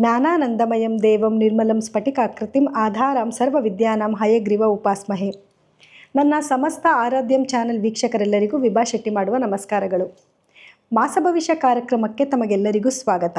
ಜ್ಞಾನಾನಂದಮಯಂ ದೇವಂ ನಿರ್ಮಲಂ ಸ್ಫಟಿಕಾಕೃತಿಂ ಆಧಾರಂ ಸರ್ವವಿದ್ಯಾನಾಂ ಹಯಗ್ರೀವ ಉಪಾಸ್ಮಹೆ. ನನ್ನ ಸಮಸ್ತ ಆರಾಧ್ಯಂ ಚಾನೆಲ್ ವೀಕ್ಷಕರೆಲ್ಲರಿಗೂ ವಿಭಾ ಶೆಟ್ಟಿ ಮಾಡುವ ನಮಸ್ಕಾರಗಳು. ಮಾಸಭವಿಷ್ಯ ಕಾರ್ಯಕ್ರಮಕ್ಕೆ ತಮಗೆಲ್ಲರಿಗೂ ಸ್ವಾಗತ.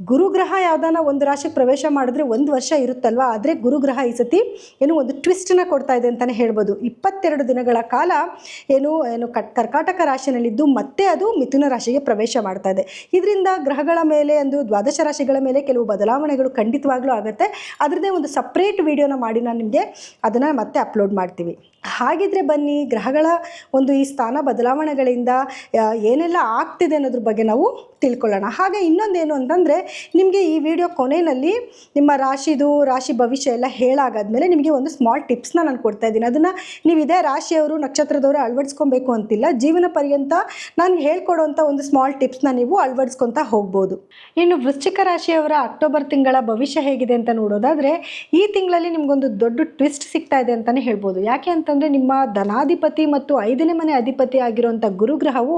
ಗುರುಗ್ರಹ ಯಾವ್ದಾನ ಒಂದು ರಾಶಿಗೆ ಪ್ರವೇಶ ಮಾಡಿದ್ರೆ ಒಂದು ವರ್ಷ ಇರುತ್ತಲ್ವ? ಆದರೆ ಗುರುಗ್ರಹ ಈ ಸತಿ ಏನು ಒಂದು ಟ್ವಿಸ್ಟನ್ನ ಕೊಡ್ತಾ ಇದೆ ಅಂತಲೇ ಹೇಳ್ಬೋದು. ಇಪ್ಪತ್ತೆರಡು ದಿನಗಳ ಕಾಲ ಏನು ಏನು ಕಟ್ ಕರ್ಕಾಟಕ ರಾಶಿಯಲ್ಲಿದ್ದು ಮತ್ತೆ ಅದು ಮಿಥುನ ರಾಶಿಗೆ ಪ್ರವೇಶ ಮಾಡ್ತಾ ಇದೆ. ಇದರಿಂದ ಗ್ರಹಗಳ ಮೇಲೆ ಒಂದು ದ್ವಾದಶ ರಾಶಿಗಳ ಮೇಲೆ ಕೆಲವು ಬದಲಾವಣೆಗಳು ಖಂಡಿತವಾಗ್ಲೂ ಆಗುತ್ತೆ. ಅದರದ್ದೇ ಒಂದು ಸಪ್ರೇಟ್ ವಿಡಿಯೋನ ಮಾಡಿ ನಾನು ನಿಮಗೆ ಅದನ್ನು ಮತ್ತೆ ಅಪ್ಲೋಡ್ ಮಾಡ್ತೀವಿ. ಹಾಗಿದ್ರೆ ಬನ್ನಿ, ಗ್ರಹಗಳ ಒಂದು ಈ ಸ್ಥಾನ ಬದಲಾವಣೆಗಳಿಂದ ಏನೆಲ್ಲ ಆಗ್ತಿದೆ ಅನ್ನೋದ್ರ ಬಗ್ಗೆ ನಾವು ತಿಳ್ಕೊಳ್ಳೋಣ. ಹಾಗೆ ಇನ್ನೊಂದೇನು ಅಂತಂದರೆ, ನಿಮಗೆ ಈ ವಿಡಿಯೋ ಕೊನೆಯಲ್ಲಿ ನಿಮ್ಮ ರಾಶಿದು, ರಾಶಿ ಭವಿಷ್ಯ ಎಲ್ಲ ಹೇಳಾಗಾದ್ಮೇಲೆ ನಿಮಗೆ ಒಂದು ಸ್ಮಾಲ್ ಟಿಪ್ಸ್ನ ನಾನು ಕೊಡ್ತಾ ಇದ್ದೀನಿ. ಅದನ್ನು ನೀವು ಇದೇ ರಾಶಿಯವರು, ನಕ್ಷತ್ರದವರು ಅಳವಡಿಸ್ಕೊಬೇಕು ಅಂತಿಲ್ಲ. ಜೀವನ ಪರ್ಯಂತ ನಾನು ಹೇಳ್ಕೊಡೋಂಥ ಒಂದು ಸ್ಮಾಲ್ ಟಿಪ್ಸ್ನ ನೀವು ಅಳವಡಿಸ್ಕೊತಾ ಹೋಗ್ಬೋದು. ಇನ್ನು ವೃಶ್ಚಿಕ ರಾಶಿಯವರ ಅಕ್ಟೋಬರ್ ತಿಂಗಳ ಭವಿಷ್ಯ ಹೇಗಿದೆ ಅಂತ ನೋಡೋದಾದರೆ, ಈ ತಿಂಗಳಲ್ಲಿ ನಿಮಗೊಂದು ದೊಡ್ಡ ಟ್ವಿಸ್ಟ್ ಸಿಗ್ತಾ ಇದೆ ಅಂತಲೇ ಹೇಳ್ಬೋದು. ಯಾಕೆ ಅಂತಂದರೆ ನಿಮ್ಮ ಧನಾಧಿಪತಿ ಮತ್ತು ಐದನೇ ಮನೆ ಅಧಿಪತಿ ಆಗಿರುವಂಥ ಗುರುಗ್ರಹವು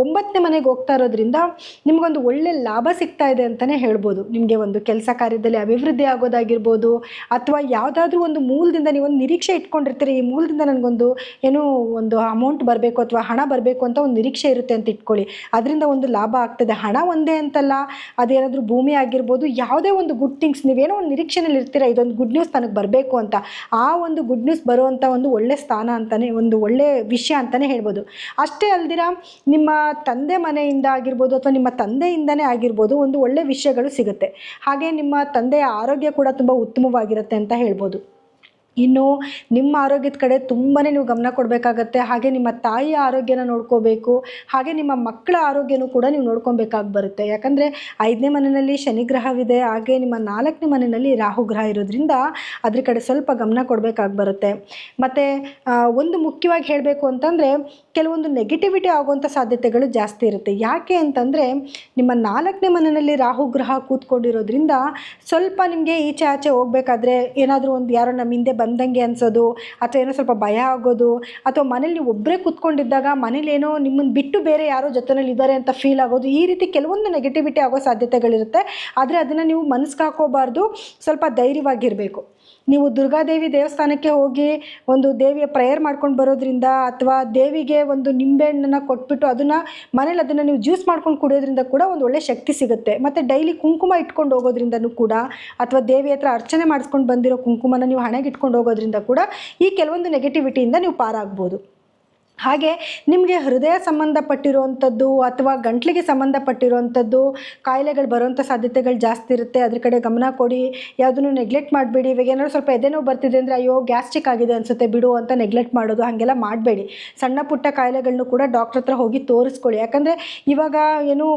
ಒಂಬತ್ತನೇ ಮನೆಗೆ ಹೋಗ್ತಾ ಇರೋದ್ರಿಂದ ನಿಮಗೊಂದು ಒಳ್ಳೆ ಲಾಭ ಸಿಗ್ತಾ ಇದೆ ಅಂತಲೇ ಹೇಳ್ಬೋದು. ನಿಮಗೆ ಒಂದು ಕೆಲಸ ಕಾರ್ಯದಲ್ಲಿ ಅಭಿವೃದ್ಧಿ ಆಗೋದಾಗಿರ್ಬೋದು ಅಥವಾ ಯಾವುದಾದ್ರೂ ಒಂದು ಮೂಲದಿಂದ ನೀವೊಂದು ನಿರೀಕ್ಷೆ ಇಟ್ಕೊಂಡಿರ್ತೀರಿ. ಈ ಮೂಲದಿಂದ ನನಗೊಂದು ಏನೋ ಒಂದು ಅಮೌಂಟ್ ಬರಬೇಕು ಅಥವಾ ಹಣ ಬರಬೇಕು ಅಂತ ಒಂದು ನಿರೀಕ್ಷೆ ಇರುತ್ತೆ ಅಂತ ಇಟ್ಕೊಳ್ಳಿ. ಅದರಿಂದ ಒಂದು ಲಾಭ ಆಗ್ತದೆ. ಹಣ ಒಂದೇ ಅಂತಲ್ಲ, ಅದೇನಾದರೂ ಭೂಮಿ ಆಗಿರ್ಬೋದು, ಯಾವುದೇ ಒಂದು ಗುಡ್ ಥಿಂಗ್ಸ್ ನೀವೇನೋ ಒಂದು ನಿರೀಕ್ಷೆನಲ್ಲಿ ಇರ್ತೀರ ಇದೊಂದು ಗುಡ್ ನ್ಯೂಸ್ ನನಗೆ ಬರಬೇಕು ಅಂತ. ಆ ಒಂದು ಗುಡ್ ನ್ಯೂಸ್ ಬರುವಂಥ ಒಂದು ಸ್ಥಾನ ಅಂತಲೇ ಒಂದು ಒಳ್ಳೆ ವಿಷಯ ಅಂತಲೇ ಹೇಳ್ಬೋದು. ಅಷ್ಟೇ ಅಲ್ದಿರ ನಿಮ್ಮ ತಂದೆ ಮನೆಯಿಂದ ಆಗಿರ್ಬೋದು ಅಥವಾ ನಿಮ್ಮ ತಂದೆಯಿಂದನೇ ಆಗಿರ್ಬೋದು ಒಂದು ಒಳ್ಳೆ ವಿಷಯಗಳು ಸಿಗುತ್ತೆ. ಹಾಗೆ ನಿಮ್ಮ ತಂದೆಯ ಆರೋಗ್ಯ ಕೂಡ ತುಂಬ ಉತ್ತಮವಾಗಿರುತ್ತೆ ಅಂತ ಹೇಳ್ಬೋದು. ಇನ್ನು ನಿಮ್ಮ ಆರೋಗ್ಯದ ಕಡೆ ತುಂಬಾ ನೀವು ಗಮನ ಕೊಡಬೇಕಾಗತ್ತೆ. ಹಾಗೆ ನಿಮ್ಮ ತಾಯಿಯ ಆರೋಗ್ಯನ ನೋಡ್ಕೋಬೇಕು. ಹಾಗೆ ನಿಮ್ಮ ಮಕ್ಕಳ ಆರೋಗ್ಯನೂ ಕೂಡ ನೀವು ನೋಡ್ಕೊಬೇಕಾಗಿ ಬರುತ್ತೆ. ಯಾಕಂದರೆ ಐದನೇ ಮನೆಯಲ್ಲಿ ಶನಿಗ್ರಹವಿದೆ ಹಾಗೆ ನಿಮ್ಮ ನಾಲ್ಕನೇ ಮನೆಯಲ್ಲಿ ರಾಹುಗ್ರಹ ಇರೋದ್ರಿಂದ ಅದ್ರ ಕಡೆ ಸ್ವಲ್ಪ ಗಮನ ಕೊಡಬೇಕಾಗಿ ಬರುತ್ತೆ. ಮತ್ತು ಒಂದು ಮುಖ್ಯವಾಗಿ ಹೇಳಬೇಕು ಅಂತಂದರೆ ಕೆಲವೊಂದು ನೆಗೆಟಿವಿಟಿ ಆಗುವಂಥ ಸಾಧ್ಯತೆಗಳು ಜಾಸ್ತಿ ಇರುತ್ತೆ. ಯಾಕೆ ಅಂತಂದರೆ ನಿಮ್ಮ ನಾಲ್ಕನೇ ಮನೆಯಲ್ಲಿ ರಾಹುಗ್ರಹ ಕೂತ್ಕೊಂಡಿರೋದ್ರಿಂದ ಸ್ವಲ್ಪ ನಿಮಗೆ ಈಚೆ ಆಚೆ ಹೋಗ್ಬೇಕಾದ್ರೆ ಏನಾದರೂ ಒಂದು ಯಾರೋ ನಮ್ಮ ಹಿಂದೆ ಬಂದಂಗೆ ಅನ್ಸೋದು, ಅಥವಾ ಏನೋ ಸ್ವಲ್ಪ ಭಯ ಆಗೋದು, ಅಥವಾ ಮನೇಲಿ ನೀವು ಒಬ್ಬರೇ ಕೂತ್ಕೊಂಡಿದ್ದಾಗ ಮನೇಲೇನೋ ನಿಮ್ಮನ್ನು ಬಿಟ್ಟು ಬೇರೆ ಯಾರೋ ಜೊತೆನಲ್ಲಿ ಇದ್ದಾರೆ ಅಂತ ಫೀಲ್ ಆಗೋದು, ಈ ರೀತಿ ಕೆಲವೊಂದು ನೆಗೆಟಿವಿಟಿ ಆಗೋ ಸಾಧ್ಯತೆಗಳಿರುತ್ತೆ. ಆದರೆ ಅದನ್ನು ನೀವು ಮನಸ್ಸಿಗೆ ಹಾಕೋಬಾರ್ದು ಸ್ವಲ್ಪ ಧೈರ್ಯವಾಗಿರಬೇಕು. ನೀವು ದುರ್ಗಾದೇವಿ ದೇವಸ್ಥಾನಕ್ಕೆ ಹೋಗಿ ಒಂದು ದೇವಿಯ ಪ್ರೇಯರ್ ಮಾಡ್ಕೊಂಡು ಬರೋದ್ರಿಂದ ಅಥವಾ ದೇವಿಗೆ ಒಂದು ನಿಂಬೆಹಣ್ಣನ್ನು ಕೊಟ್ಬಿಟ್ಟು ಅದನ್ನು ಮನೇಲಿ ಅದನ್ನು ನೀವು ಜ್ಯೂಸ್ ಮಾಡ್ಕೊಂಡು ಕುಡಿಯೋದ್ರಿಂದ ಕೂಡ ಒಂದು ಒಳ್ಳೆ ಶಕ್ತಿ ಸಿಗುತ್ತೆ. ಮತ್ತು ಡೈಲಿ ಕುಂಕುಮ ಇಟ್ಕೊಂಡು ಹೋಗೋದ್ರಿಂದನೂ ಕೂಡ ಅಥವಾ ದೇವಿ ಹತ್ರ ಅರ್ಚನೆ ಮಾಡಿಸ್ಕೊಂಡು ಬಂದಿರೋ ಕುಂಕುಮನ ನೀವು ಹಣೆಗೆ ಇಟ್ಕೊಂಡು ಹೋಗೋದ್ರಿಂದ ಕೂಡ ಈ ಕೆಲವೊಂದು ನೆಗೆಟಿವಿಟಿಯಿಂದ ನೀವು ಪಾರಾಗ್ಬೋದು. ಹಾಗೆ ನಿಮಗೆ ಹೃದಯ ಸಂಬಂಧಪಟ್ಟಿರುವಂಥದ್ದು ಅಥವಾ ಗಂಟ್ಲಿಗೆ ಸಂಬಂಧಪಟ್ಟಿರುವಂಥದ್ದು, ಕಾಯಿಲೆಗಳು ಬರುವಂಥ ಸಾಧ್ಯತೆಗಳು ಜಾಸ್ತಿ ಇರುತ್ತೆ, ಅದ್ರ ಕಡೆ ಗಮನ ಕೊಡಿ, ಯಾವುದನ್ನು ನೆಗ್ಲೆಕ್ಟ್ ಮಾಡಬೇಡಿ, ಇವಾಗ ಏನಾದ್ರು ಸ್ವಲ್ಪ ಎದೆನೋ ಬರ್ತಿದೆ ಅಂದರೆ ಅಯ್ಯೋ ಗ್ಯಾಸ್ಟ್ರಿಕ್ ಆಗಿದೆ ಅನಿಸುತ್ತೆ ಬಿಡು ಅಂತ ನೆಗ್ಲೆಕ್ಟ್ ಮಾಡೋದು, ಹಾಗೆಲ್ಲ ಮಾಡಬೇಡಿ. ಸಣ್ಣ ಪುಟ್ಟ ಕಾಯಿಲೆಗಳನ್ನೂ ಕೂಡ ಡಾಕ್ಟ್ರ್ ಹತ್ರ ಹೋಗಿ ತೋರಿಸ್ಕೊಳ್ಳಿ. ಯಾಕಂದರೆ ಇವಾಗ ಏನು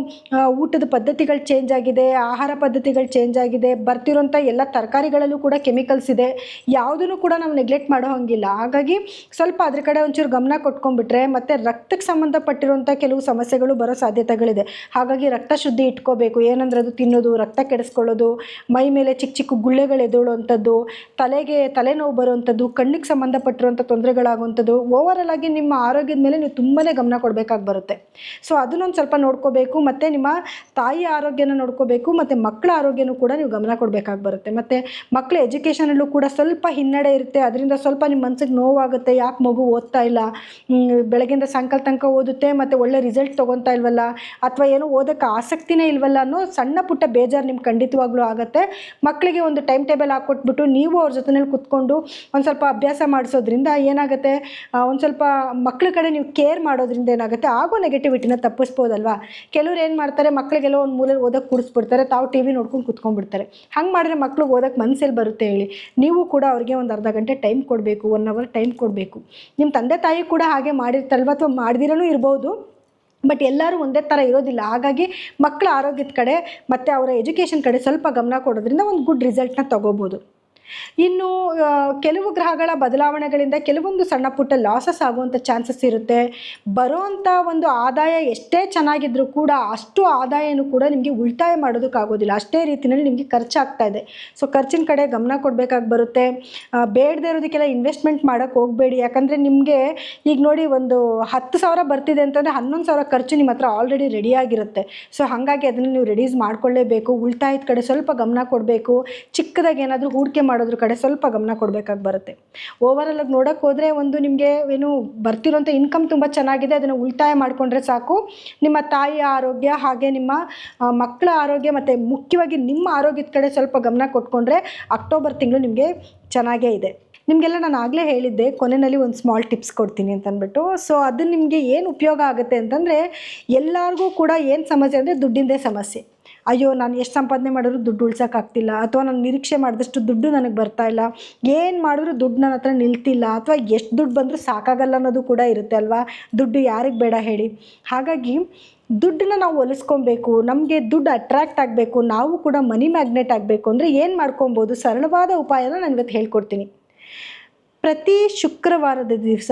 ಊಟದ ಪದ್ಧತಿಗಳು ಚೇಂಜ್ ಆಗಿದೆ, ಆಹಾರ ಪದ್ಧತಿಗಳು ಚೇಂಜ್ ಆಗಿದೆ ಬರ್ತಿರೋಂಥ ಎಲ್ಲ ತರಕಾರಿಗಳಲ್ಲೂ ಕೂಡ ಕೆಮಿಕಲ್ಸ್ ಇದೆ, ಯಾವುದನ್ನು ಕೂಡ ನಾವು ನೆಗ್ಲೆಕ್ಟ್ ಮಾಡೋ ಹಂಗಿಲ್ಲ. ಹಾಗಾಗಿ ಸ್ವಲ್ಪ ಅದ್ರ ಕಡೆ ಒಂಚೂರು ಗಮನ ಕೊಟ್ಕೊಂಡ್ಬಿಟ್ರೆ ಮತ್ತು ರಕ್ತಕ್ಕೆ ಸಂಬಂಧಪಟ್ಟಿರುವಂಥ ಕೆಲವು ಸಮಸ್ಯೆಗಳು ಬರೋ ಸಾಧ್ಯತೆಗಳಿದೆ. ಹಾಗಾಗಿ ರಕ್ತ ಶುದ್ಧಿ ಇಟ್ಕೋಬೇಕು. ಏನಂದ್ರೆ ಅದು ತಿನ್ನೋದು, ರಕ್ತ ಕೆಡಿಸ್ಕೊಳ್ಳೋದು, ಮೈ ಮೇಲೆ ಚಿಕ್ಕ ಚಿಕ್ಕ ಗುಳ್ಳೆಗಳು ಎದುಳುವಂಥದ್ದು, ತಲೆಗೆ ತಲೆನೋವು ಬರುವಂಥದ್ದು, ಕಣ್ಣಿಗೆ ಸಂಬಂಧಪಟ್ಟಿರುವಂಥ ತೊಂದರೆಗಳಾಗುವಂಥದ್ದು ಓವರಲ್ ಆಗಿ ನಿಮ್ಮ ಆರೋಗ್ಯದ ಮೇಲೆ ನೀವು ತುಂಬಾ ಗಮನ ಕೊಡಬೇಕಾಗಿ ಬರುತ್ತೆ. ಸೊ ಅದನ್ನೊಂದು ಸ್ವಲ್ಪ ನೋಡ್ಕೋಬೇಕು, ಮತ್ತು ನಿಮ್ಮ ತಾಯಿ ಆರೋಗ್ಯನ ನೋಡ್ಕೋಬೇಕು, ಮತ್ತು ಮಕ್ಕಳ ಆರೋಗ್ಯನೂ ಕೂಡ ನೀವು ಗಮನ ಕೊಡಬೇಕಾಗಿ ಬರುತ್ತೆ. ಮತ್ತು ಮಕ್ಕಳ ಎಜುಕೇಷನಲ್ಲೂ ಕೂಡ ಸ್ವಲ್ಪ ಹಿನ್ನಡೆ ಇರುತ್ತೆ. ಅದರಿಂದ ಸ್ವಲ್ಪ ನಿಮ್ಮ ಮನಸ್ಸಿಗೆ ನೋವಾಗುತ್ತೆ. ಯಾಕೆ ಮಗು ಓದ್ತಾ ಇಲ್ಲ? ಬೆಳಗ್ಗಿಂದ ಸಾಯಂಕಾಲ ತನಕ ಓದುತ್ತೆ, ಮತ್ತು ಒಳ್ಳೆ ರಿಸಲ್ಟ್ ತೊಗೊತಾ ಇಲ್ವಲ್ಲ, ಅಥವಾ ಏನೋ ಓದೋಕ್ಕೆ ಆಸಕ್ತಿನೇ ಇಲ್ವಲ್ಲ ಅನ್ನೋ ಸಣ್ಣ ಪುಟ್ಟ ಬೇಜಾರು ನಿಮ್ಗೆ ಖಂಡಿತವಾಗ್ಲೂ ಆಗುತ್ತೆ. ಮಕ್ಕಳಿಗೆ ಒಂದು ಟೈಮ್ ಟೇಬಲ್ ಹಾಕ್ಕೊಟ್ಬಿಟ್ಟು ನೀವು ಅವ್ರ ಜೊತೆನಲ್ಲಿ ಕುತ್ಕೊಂಡು ಒಂದು ಸ್ವಲ್ಪ ಅಭ್ಯಾಸ ಮಾಡಿಸೋದ್ರಿಂದ ಏನಾಗುತ್ತೆ? ಒಂದು ಸ್ವಲ್ಪ ಮಕ್ಕಳ ಕಡೆ ನೀವು ಕೇರ್ ಮಾಡೋದ್ರಿಂದ ಏನಾಗುತ್ತೆ? ಆಗೋ ನೆಗೆಟಿವಿಟಿನ ತಪ್ಪಿಸ್ಬೋದಲ್ವಾ? ಕೆಲವ್ರು ಏನು ಮಾಡ್ತಾರೆ? ಮಕ್ಕಳಿಗೆಲ್ಲ ಒಂದು ಮೂಲೆಯಲ್ಲಿ ಓದೋಕ್ಕೆ ಕೂಡಿಸ್ಬಿಡ್ತಾರೆ, ತಾವು ಟಿ ವಿ ನೋಡ್ಕೊಂಡು ಕುತ್ಕೊಂಡ್ಬಿಡ್ತಾರೆ. ಹಂಗೆ ಮಾಡಿದ್ರೆ ಮಕ್ಕಳು ಓದೋಕ್ಕೆ ಮನಸ್ಸಲ್ಲಿ ಬರುತ್ತೆ ಹೇಳಿ. ನೀವು ಕೂಡ ಅವ್ರಿಗೆ ಒಂದು ಅರ್ಧ ಗಂಟೆ ಟೈಮ್ ಕೊಡಬೇಕು ಒನ್ ಅವರ್ ಟೈಮ್ ಕೊಡಬೇಕು. ನಿಮ್ಮ ತಂದೆ ತಾಯಿ ಕೂಡ ಹಾಗೆ ಮಾಡಿರ್ತಲ್ವ ಅಥವಾ ಮಾಡ್ದಿರೂ ಇರ್ಬೋದು. ಬಟ್ ಎಲ್ಲರೂ ಒಂದೇ ಥರ ಇರೋದಿಲ್ಲ. ಹಾಗಾಗಿ ಮಕ್ಕಳ ಆರೋಗ್ಯದ ಕಡೆ ಮತ್ತು ಅವರ ಎಜುಕೇಷನ್ ಕಡೆ ಸ್ವಲ್ಪ ಗಮನ ಕೊಡೋದ್ರಿಂದ ಒಂದು ಗುಡ್ ರಿಸಲ್ಟ್ನ ತೊಗೋಬೋದು. ಇನ್ನು ಕೆಲವು ಗ್ರಹಗಳ ಬದಲಾವಣೆಗಳಿಂದ ಕೆಲವೊಂದು ಸಣ್ಣ ಪುಟ್ಟ ಲಾಸಸ್ ಆಗುವಂಥ ಚಾನ್ಸಸ್ ಇರುತ್ತೆ. ಬರೋವಂಥ ಒಂದು ಆದಾಯ ಎಷ್ಟೇ ಚೆನ್ನಾಗಿದ್ರೂ ಕೂಡ ಅಷ್ಟು ಆದಾಯನೂ ಕೂಡ ನಿಮಗೆ ಉಳಿತಾಯ ಮಾಡೋದಕ್ಕಾಗೋದಿಲ್ಲ. ಅಷ್ಟೇ ರೀತಿಯಲ್ಲಿ ನಿಮಗೆ ಖರ್ಚಾಗ್ತಾ ಇದೆ. ಸೊ ಖರ್ಚಿನ ಕಡೆ ಗಮನ ಕೊಡಬೇಕಾಗಿ ಬರುತ್ತೆ. ಬೇಡದೇ ಇರೋದಕ್ಕೆಲ್ಲ ಇನ್ವೆಸ್ಟ್ಮೆಂಟ್ ಮಾಡೋಕ್ಕೆ ಹೋಗಬೇಡಿ. ಯಾಕಂದರೆ ನಿಮಗೆ ಈಗ ನೋಡಿ ಒಂದು ಹತ್ತು ಸಾವಿರ ಬರ್ತಿದೆ ಅಂತಂದರೆ ಹನ್ನೊಂದು ಸಾವಿರ ಖರ್ಚು ನಿಮ್ಮ ಹತ್ರ ಆಲ್ರೆಡಿ ರೆಡಿಯಾಗಿರುತ್ತೆ ಸೊ ಹಾಗಾಗಿ ಅದನ್ನು ನೀವು ರೆಡೀಸ್ ಮಾಡ್ಕೊಳ್ಳೇಬೇಕು. ಉಳಿತಾಯದ ಕಡೆ ಸ್ವಲ್ಪ ಗಮನ ಕೊಡಬೇಕು. ಚಿಕ್ಕದಾಗಿ ಏನಾದರೂ ಹೂಡಿಕೆ ಮಾಡೋದ್ರ ಕಡೆ ಸ್ವಲ್ಪ ಗಮನ ಕೊಡಬೇಕಾಗಿ ಬರುತ್ತೆ. ಓವರಾಲ್ ಆಗಿ ನೋಡೋಕೆ ಹೋದರೆ ಒಂದು ನಿಮಗೆ ಏನು ಬರ್ತಿರೋಂಥ ಇನ್ಕಮ್ ತುಂಬ ಚೆನ್ನಾಗಿದೆ, ಅದನ್ನು ಉಳಿತಾಯ ಮಾಡಿಕೊಂಡ್ರೆ ಸಾಕು. ನಿಮ್ಮ ತಾಯಿಯ ಆರೋಗ್ಯ ಹಾಗೆ ನಿಮ್ಮ ಮಕ್ಕಳ ಆರೋಗ್ಯ ಮತ್ತು ಮುಖ್ಯವಾಗಿ ನಿಮ್ಮ ಆರೋಗ್ಯದ ಕಡೆ ಸ್ವಲ್ಪ ಗಮನ ಕೊಟ್ಕೊಂಡ್ರೆ ಅಕ್ಟೋಬರ್ ತಿಂಗಳು ನಿಮಗೆ ಚೆನ್ನಾಗೇ ಇದೆ. ನಿಮಗೆಲ್ಲ ನಾನು ಆಗಲೇ ಹೇಳಿದ್ದೆ, ಕೊನೆಯಲ್ಲಿ ಒಂದು ಸ್ಮಾಲ್ ಟಿಪ್ಸ್ ಕೊಡ್ತೀನಿ ಅಂತ ಅಂದ್ಬಿಟ್ಟು ಸೊ ಅದು ನಿಮಗೆ ಏನು ಉಪಯೋಗ ಆಗುತ್ತೆ ಅಂತಂದರೆ ಎಲ್ಲರಿಗೂ ಕೂಡ ಏನು ಸಮಸ್ಯೆ ಅಂದರೆ ದುಡ್ಡಿಂದೇ ಸಮಸ್ಯೆ. ಅಯ್ಯೋ, ನಾನು ಎಷ್ಟು ಸಂಪಾದನೆ ಮಾಡಿದ್ರು ದುಡ್ಡು ಉಳ್ಸೋಕ್ಕಾಗ್ತಿಲ್ಲ ಅಥವಾ ನಾನು ನಿರೀಕ್ಷೆ ಮಾಡಿದಷ್ಟು ದುಡ್ಡು ನನಗೆ ಬರ್ತಾ ಇಲ್ಲ, ಏನು ಮಾಡಿದ್ರು ದುಡ್ಡು ನನ್ನ ಹತ್ರ ನಿಲ್ತಿಲ್ಲ, ಅಥವಾ ಎಷ್ಟು ದುಡ್ಡು ಬಂದರೂ ಸಾಕಾಗಲ್ಲ ಅನ್ನೋದು ಕೂಡ ಇರುತ್ತೆ ಅಲ್ವಾ? ದುಡ್ಡು ಯಾರಿಗೆ ಬೇಡ ಹೇಳಿ. ಹಾಗಾಗಿ ದುಡ್ಡನ್ನ ನಾವು ಒಲಿಸ್ಕೊಬೇಕು, ನಮಗೆ ದುಡ್ಡು ಅಟ್ರಾಕ್ಟ್ ಆಗಬೇಕು, ನಾವು ಕೂಡ ಮನಿ ಮ್ಯಾಗ್ನೆಟ್ ಆಗಬೇಕು ಅಂದರೆ ಏನು ಮಾಡ್ಕೊಬೋದು? ಸರಳವಾದ ಉಪಾಯನ ನಾನು ಇವತ್ತು ಹೇಳ್ಕೊಡ್ತೀನಿ. ಪ್ರತಿ ಶುಕ್ರವಾರದ ದಿವಸ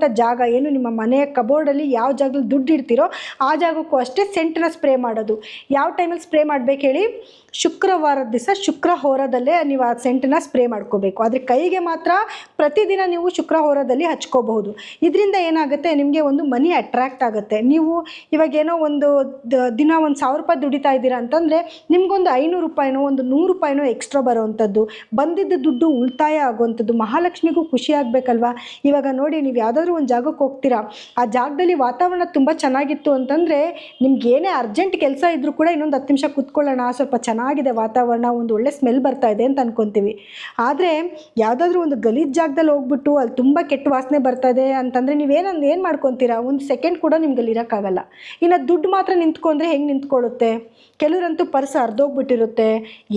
ದುಡ್ಡಿಡೋವಂಥ ಜಾಗ ಏನು, ನಿಮ್ಮ ಮನೆಯ ಕಬೋರ್ಡಲ್ಲಿ ಯಾವ ಜಾಗದಲ್ಲಿ ದುಡ್ಡು ಇಡ್ತೀರೋ ಆ ಜಾಗಕ್ಕೂ ಅಷ್ಟೇ ಸೆಂಟನ್ನ ಸ್ಪ್ರೇ ಮಾಡೋದು. ಯಾವ ಟೈಮಲ್ಲಿ ಸ್ಪ್ರೇ ಮಾಡ್ಬೇಕು ಹೇಳಿ? ಶುಕ್ರವಾರದ ದಿವಸ ಶುಕ್ರ ಹೋರದಲ್ಲೇ ನೀವು ಆ ಸೆಂಟನ್ನು ಸ್ಪ್ರೇ ಮಾಡ್ಕೋಬೇಕು. ಆದರೆ ಕೈಗೆ ಮಾತ್ರ ಪ್ರತಿದಿನ ನೀವು ಶುಕ್ರ ಹೋರದಲ್ಲಿ ಹಚ್ಕೋಬಹುದು. ಇದರಿಂದ ಏನಾಗುತ್ತೆ? ನಿಮಗೆ ಒಂದು ಮನಿ ಅಟ್ರ್ಯಾಕ್ಟ್ ಆಗುತ್ತೆ. ನೀವು ಇವಾಗ ಏನೋ ಒಂದು ದಿನ ಒಂದು ಸಾವಿರ ರೂಪಾಯಿ ದುಡಿತಾ ಇದ್ದೀರಾ ಅಂತಂದರೆ ನಿಮಗೊಂದು ಐನೂರು ರೂಪಾಯಿನೋ, ಒಂದು ನೂರು ರೂಪಾಯಿನೋ ಎಕ್ಸ್ಟ್ರಾ ಬರೋವಂಥದ್ದು. ಬಂದಿದ್ದ ದುಡ್ಡು ಉಳಿತಾಯ ಆಗುವಂಥದ್ದು. ಮಹಾಲಕ್ಷ್ಮಿಗೂ ಖುಷಿ ಆಗಬೇಕಲ್ವಾ? ಇವಾಗ ನೋಡಿ, ನೀವು ಯಾವುದಾದ್ರೂ ಒಂದು ಜಾಗಕ್ಕೆ ಹೋಗ್ತೀರಾ. ಆ ಜಾಗದಲ್ಲಿ ವಾತಾವರಣ ತುಂಬ ಚೆನ್ನಾಗಿತ್ತು ಅಂತಂದರೆ ನಿಮ್ಗೆ ಏನೇ ಅರ್ಜೆಂಟ್ ಕೆಲಸ ಇದ್ದರೂ ಕೂಡ ಇನ್ನೊಂದು ಹತ್ತು ನಿಮಿಷ ಕೂತ್ಕೊಳ್ಳೋಣ, ಸ್ವಲ್ಪ ಚೆನ್ನಾಗಿದೆ ವಾತಾವರಣ, ಒಂದು ಒಳ್ಳೆ ಸ್ಮೆಲ್ ಬರ್ತಾ ಇದೆ ಅಂತ ಅನ್ಕೊತೀವಿ. ಆದರೆ ಯಾವುದಾದ್ರೂ ಒಂದು ಗಲೀಜ್ ಜಾಗದಲ್ಲಿ ಹೋಗ್ಬಿಟ್ಟು ಅಲ್ಲಿ ತುಂಬ ಕೆಟ್ಟ ವಾಸನೆ ಬರ್ತಾ ಇದೆ ಅಂತಂದರೆ ನೀವೇನಂದು ಏನು ಮಾಡ್ಕೊತೀರಾ? ಒಂದು ಸೆಕೆಂಡ್ ಕೂಡ ನಿಮ್ಗೆ ಅಲ್ಲಿ ಇರೋಕ್ಕಾಗಲ್ಲ. ಇನ್ನು ದುಡ್ಡು ಮಾತ್ರ ನಿಂತ್ಕೊಂಡ್ರೆ ಹೆಂಗೆ ನಿಂತ್ಕೊಳ್ಳುತ್ತೆ? ಕೆಲವರಂತೂ ಪರ್ಸ್ ಅರ್ಧೋಗ್ಬಿಟ್ಟಿರುತ್ತೆ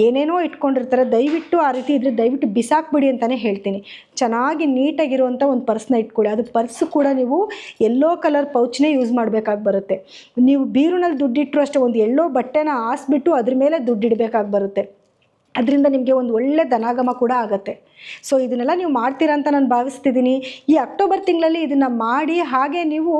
ಏನೇನೋ ಇಟ್ಕೊಂಡಿರ್ತಾರೆ. ದಯವಿಟ್ಟು ಆ ರೀತಿ ಇದ್ರೆ ದಯವಿಟ್ಟು ಬಿಸಾಕ್ಬಿಡಿ ಅಂತಲೇ ಹೇಳ್ತೀನಿ. ಚೆನ್ನಾಗಿ ನೀಟಾಗಿರುವಂಥ ಒಂದು ಪರ್ಸ್ನ ಇಟ್ಕೊಳ್ಳಿ. ಅದು ಪರ್ಸ್ ಕೂಡ ನೀವು ಎಲ್ಲೋ ಕಲರ್ ಪೌಚ್ನೇ ಯೂಸ್ ಮಾಡಬೇಕಾಗಿ ಬರುತ್ತೆ. ನೀವು ಬೀರುನಲ್ಲಿ ದುಡ್ಡಿಟ್ಟರು ಅಷ್ಟೇ, ಒಂದು ಎಲ್ಲೋ ಬಟ್ಟೆನ ಹಾಸ್ಬಿಟ್ಟು ಅದ್ರ ಮೇಲೆ ದುಡ್ಡಿಡಬೇಕಾಗಿ ಬರುತ್ತೆ. ಅದರಿಂದ ನಿಮಗೆ ಒಂದು ಒಳ್ಳೆ ಧನಾಗಮ ಕೂಡ ಆಗುತ್ತೆ. ಸೊ ಇದನ್ನೆಲ್ಲ ನೀವು ಮಾಡ್ತೀರಾ ಅಂತ ನಾನು ಭಾವಿಸ್ತಿದ್ದೀನಿ ಈ ಅಕ್ಟೋಬರ್ ತಿಂಗಳಲ್ಲಿ ಇದನ್ನು ಮಾಡಿ, ಹಾಗೆ ನೀವು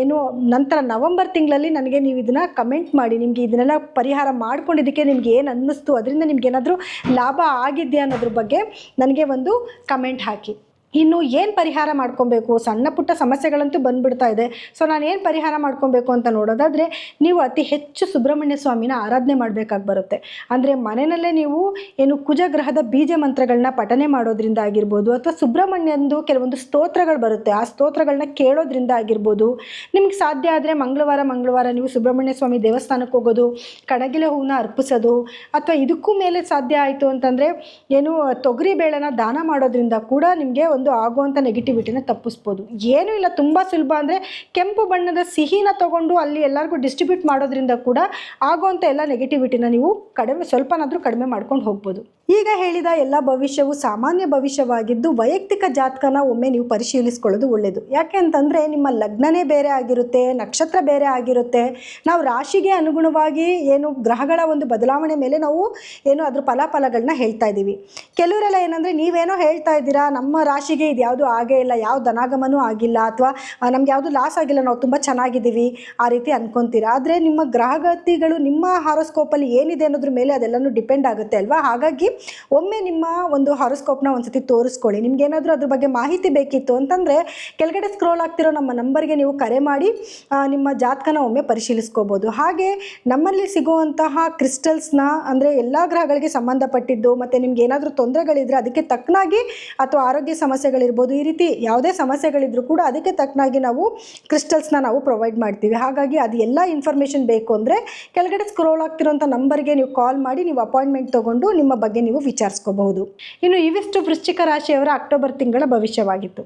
ಏನು, ನಂತರ ನವಂಬರ್ ತಿಂಗಳಲ್ಲಿ ನನಗೆ ನೀವು ಇದನ್ನು ಕಮೆಂಟ್ ಮಾಡಿ. ನಿಮಗೆ ಇದನ್ನೆಲ್ಲ ಪರಿಹಾರ ಮಾಡ್ಕೊಂಡಿದ್ದಕ್ಕೆ ನಿಮ್ಗೆ ಏನು ಅನ್ನಿಸ್ತು? ಅದರಿಂದ ನಿಮ್ಗೆ ಏನಾದರೂ ಲಾಭ ಆಗಿದೆಯಾ ಅನ್ನೋದ್ರ ಬಗ್ಗೆ ನನಗೆ ಒಂದು ಕಮೆಂಟ್ ಹಾಕಿ. ಇನ್ನು ಏನು ಪರಿಹಾರ ಮಾಡ್ಕೊಬೇಕು? ಸಣ್ಣ ಪುಟ್ಟ ಸಮಸ್ಯೆಗಳಂತೂ ಬಂದ್ಬಿಡ್ತಾ ಇದೆ. ಸೊ ನಾನು ಏನು ಪರಿಹಾರ ಮಾಡ್ಕೊಬೇಕು ಅಂತ ನೋಡೋದಾದರೆ, ನೀವು ಅತಿ ಹೆಚ್ಚು ಸುಬ್ರಹ್ಮಣ್ಯ ಸ್ವಾಮಿನ ಆರಾಧನೆ ಮಾಡಬೇಕಾಗಿ ಬರುತ್ತೆ. ಅಂದರೆ ಮನೆಯಲ್ಲೇ ನೀವು ಏನು ಕುಜಗ್ರಹದ ಬೀಜ ಮಂತ್ರಗಳನ್ನ ಪಠನೆ ಮಾಡೋದ್ರಿಂದ ಆಗಿರ್ಬೋದು, ಅಥವಾ ಸುಬ್ರಹ್ಮಣ್ಯಂದು ಕೆಲವೊಂದು ಸ್ತೋತ್ರಗಳು ಬರುತ್ತೆ. ಆ ಸ್ತೋತ್ರಗಳನ್ನ ಕೇಳೋದ್ರಿಂದ ಆಗಿರ್ಬೋದು. ನಿಮ್ಗೆ ಸಾಧ್ಯ ಆದರೆ ಮಂಗಳವಾರ ಮಂಗಳವಾರ ನೀವು ಸುಬ್ರಹ್ಮಣ್ಯ ಸ್ವಾಮಿ ದೇವಸ್ಥಾನಕ್ಕೆ ಹೋಗೋದು, ಕಣಗಿಲೆ ಹೂವನ್ನ ಅರ್ಪಿಸೋದು, ಅಥವಾ ಇದಕ್ಕೂ ಮೇಲೆ ಸಾಧ್ಯ ಆಯಿತು ಅಂತಂದರೆ, ಏನು ತೊಗರಿ ಬೇಳೆನ ದಾನ ಮಾಡೋದ್ರಿಂದ ಕೂಡ ನಿಮಗೆ ಒಂದು ಆಗುವಂಥ ನೆಗೆಟಿವಿಟಿನ ತಪ್ಪಿಸ್ಬೋದು. ಏನೂ ಇಲ್ಲ, ತುಂಬ ಸುಲಭ ಅಂದರೆ ಕೆಂಪು ಬಣ್ಣದ ಸಿಹಿನ ತೊಗೊಂಡು ಅಲ್ಲಿ ಎಲ್ಲರಿಗೂ ಡಿಸ್ಟ್ರಿಬ್ಯೂಟ್ ಮಾಡೋದ್ರಿಂದ ಕೂಡ ಆಗುವಂಥ ಎಲ್ಲ ನೆಗೆಟಿವಿಟಿನ ನೀವು ಕಡಿಮೆ, ಸ್ವಲ್ಪನಾದರೂ ಕಡಿಮೆ ಮಾಡ್ಕೊಂಡು ಹೋಗ್ಬೋದು. ಈಗ ಹೇಳಿದ ಎಲ್ಲ ಭವಿಷ್ಯವು ಸಾಮಾನ್ಯ ಭವಿಷ್ಯವಾಗಿದ್ದು ವೈಯಕ್ತಿಕ ಜಾತಕನ ಒಮ್ಮೆ ನೀವು ಪರಿಶೀಲಿಸ್ಕೊಳ್ಳೋದು ಒಳ್ಳೆಯದು ಯಾಕೆ ಅಂತಂದರೆ ನಿಮ್ಮ ಲಗ್ನನೇ ಬೇರೆ ಆಗಿರುತ್ತೆ, ನಕ್ಷತ್ರ ಬೇರೆ ಆಗಿರುತ್ತೆ. ನಾವು ರಾಶಿಗೆ ಅನುಗುಣವಾಗಿ ಏನು ಗ್ರಹಗಳ ಒಂದು ಬದಲಾವಣೆ ಮೇಲೆ ನಾವು ಏನು ಅದ್ರ ಫಲಾಫಲಗಳನ್ನ ಹೇಳ್ತಾ ಇದ್ದೀವಿ. ಕೆಲವರೆಲ್ಲ ಏನಂದರೆ ನೀವೇನೋ ಹೇಳ್ತಾ ಇದ್ದೀರಾ, ನಮ್ಮ ರಾಶಿಗೆ ಇದು ಯಾವುದು ಆಗೇ ಇಲ್ಲ, ಯಾವ ಧನಾಗಮನೂ ಆಗಿಲ್ಲ ಅಥವಾ ನಮ್ಗೆ ಯಾವುದು ಲಾಸ್ ಆಗಿಲ್ಲ, ನಾವು ತುಂಬ ಚೆನ್ನಾಗಿದ್ದೀವಿ ಆ ರೀತಿ ಅನ್ಕೊಂತೀರಾ? ಆದರೆ ನಿಮ್ಮ ಗ್ರಹಗತಿಗಳು ನಿಮ್ಮ ಹಾರೋಸ್ಕೋಪಲ್ಲಿ ಏನಿದೆ ಅನ್ನೋದ್ರ ಮೇಲೆ ಅದೆಲ್ಲನೂ ಡಿಪೆಂಡ್ ಆಗುತ್ತೆ ಅಲ್ವಾ? ಹಾಗಾಗಿ ಒಮ್ಮೆ ನಿಮ್ಮ ಒಂದು ಹಾರೋಸ್ಕೋಪ್ನ ಒಂದ್ಸತಿ ತೋರಿಸ್ಕೊಳ್ಳಿ. ನಿಮ್ಗೆ ಏನಾದರೂ ಅದ್ರ ಬಗ್ಗೆ ಮಾಹಿತಿ ಬೇಕಿತ್ತು ಅಂತಂದರೆ ಕೆಳಗಡೆ ಸ್ಕ್ರೋಲ್ ಆಗ್ತಿರೋ ನಮ್ಮ ನಂಬರ್ಗೆ ನೀವು ಕರೆ ಮಾಡಿ ನಿಮ್ಮ ಜಾತಕನ ಒಮ್ಮೆ ಪರಿಶೀಲಿಸ್ಕೋಬೋದು. ಹಾಗೆ ನಮ್ಮಲ್ಲಿ ಸಿಗುವಂತಹ ಕ್ರಿಸ್ಟಲ್ಸ್ನ ಅಂದರೆ ಎಲ್ಲ ಗ್ರಹಗಳಿಗೆ ಸಂಬಂಧಪಟ್ಟಿದ್ದು ಮತ್ತು ನಿಮ್ಗೆ ಏನಾದರೂ ತೊಂದರೆಗಳಿದ್ರೆ ಅದಕ್ಕೆ ತಕ್ಕನಾಗಿ ಅಥವಾ ಆರೋಗ್ಯ ಸಮಸ್ಯೆಗಳಿರ್ಬೋದು, ಈ ರೀತಿ ಯಾವುದೇ ಸಮಸ್ಯೆಗಳಿದ್ರೂ ಕೂಡ ಅದಕ್ಕೆ ತಕ್ಕನಾಗಿ ನಾವು ಕ್ರಿಸ್ಟಲ್ಸ್ನ ನಾವು ಪ್ರೊವೈಡ್ ಮಾಡ್ತೀವಿ. ಹಾಗಾಗಿ ಅದು ಎಲ್ಲ ಇನ್ಫಾರ್ಮೇಷನ್ ಬೇಕು ಅಂದರೆ ಕೆಳಗಡೆ ಸ್ಕ್ರೋಲ್ ಆಗ್ತಿರೋಂಥ ನಂಬರ್ಗೆ ನೀವು ಕಾಲ್ ಮಾಡಿ, ನೀವು ಅಪಾಯಿಂಟ್ಮೆಂಟ್ ತೊಗೊಂಡು ನಿಮ್ಮ ಬಗ್ಗೆ ನೀವು ವಿಚಾರಿಸ್ಕೋಬಹುದು. ಇನ್ನು ಇವಿಷ್ಟು ವೃಶ್ಚಿಕ ರಾಶಿಯವರ ಅಕ್ಟೋಬರ್ ತಿಂಗಳ ಭವಿಷ್ಯವಾಗಿತ್ತು.